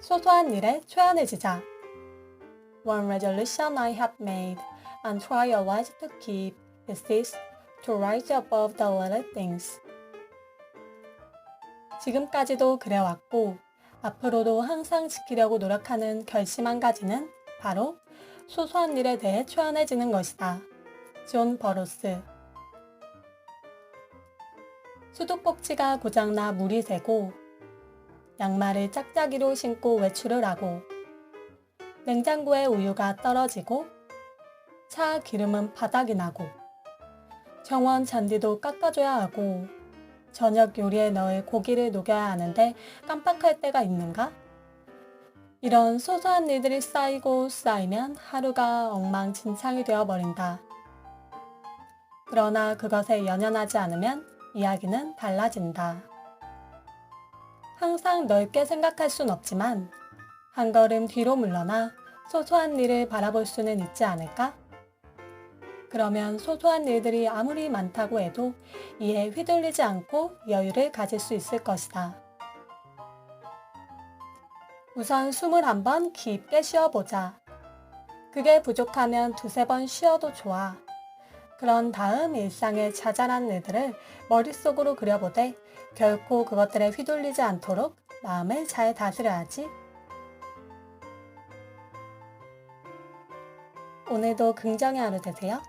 소소한 일에 초연해지자. One resolution I have made and try always to keep is this to rise above the little things. 지금까지도 그래왔고 앞으로도 항상 지키려고 노력하는 결심 한 가지는 바로 소소한 일에 대해 초연해지는 것이다. 존 버로스 수도꼭지가 고장나 물이 새고 양말을 짝짝이로 신고 외출을 하고 냉장고에 우유가 떨어지고 차 기름은 바닥이 나고 정원 잔디도 깎아줘야 하고 저녁 요리에 넣을 고기를 녹여야 하는데 깜빡할 때가 있는가? 이런 소소한 일들이 쌓이고 쌓이면 하루가 엉망진창이 되어버린다. 그러나 그것에 연연하지 않으면 이야기는 달라진다. 항상 넓게 생각할 순 없지만 한 걸음 뒤로 물러나 소소한 일을 바라볼 수는 있지 않을까? 그러면 소소한 일들이 아무리 많다고 해도 이에 휘둘리지 않고 여유를 가질 수 있을 것이다. 우선 숨을 한번 깊게 쉬어보자. 그게 부족하면 두세 번 쉬어도 좋아. 그런 다음 일상의 자잘한 일들을 머릿속으로 그려보되 결코 그것들에 휘둘리지 않도록 마음을 잘 다스려야지. 오늘도 긍정의 하루 되세요.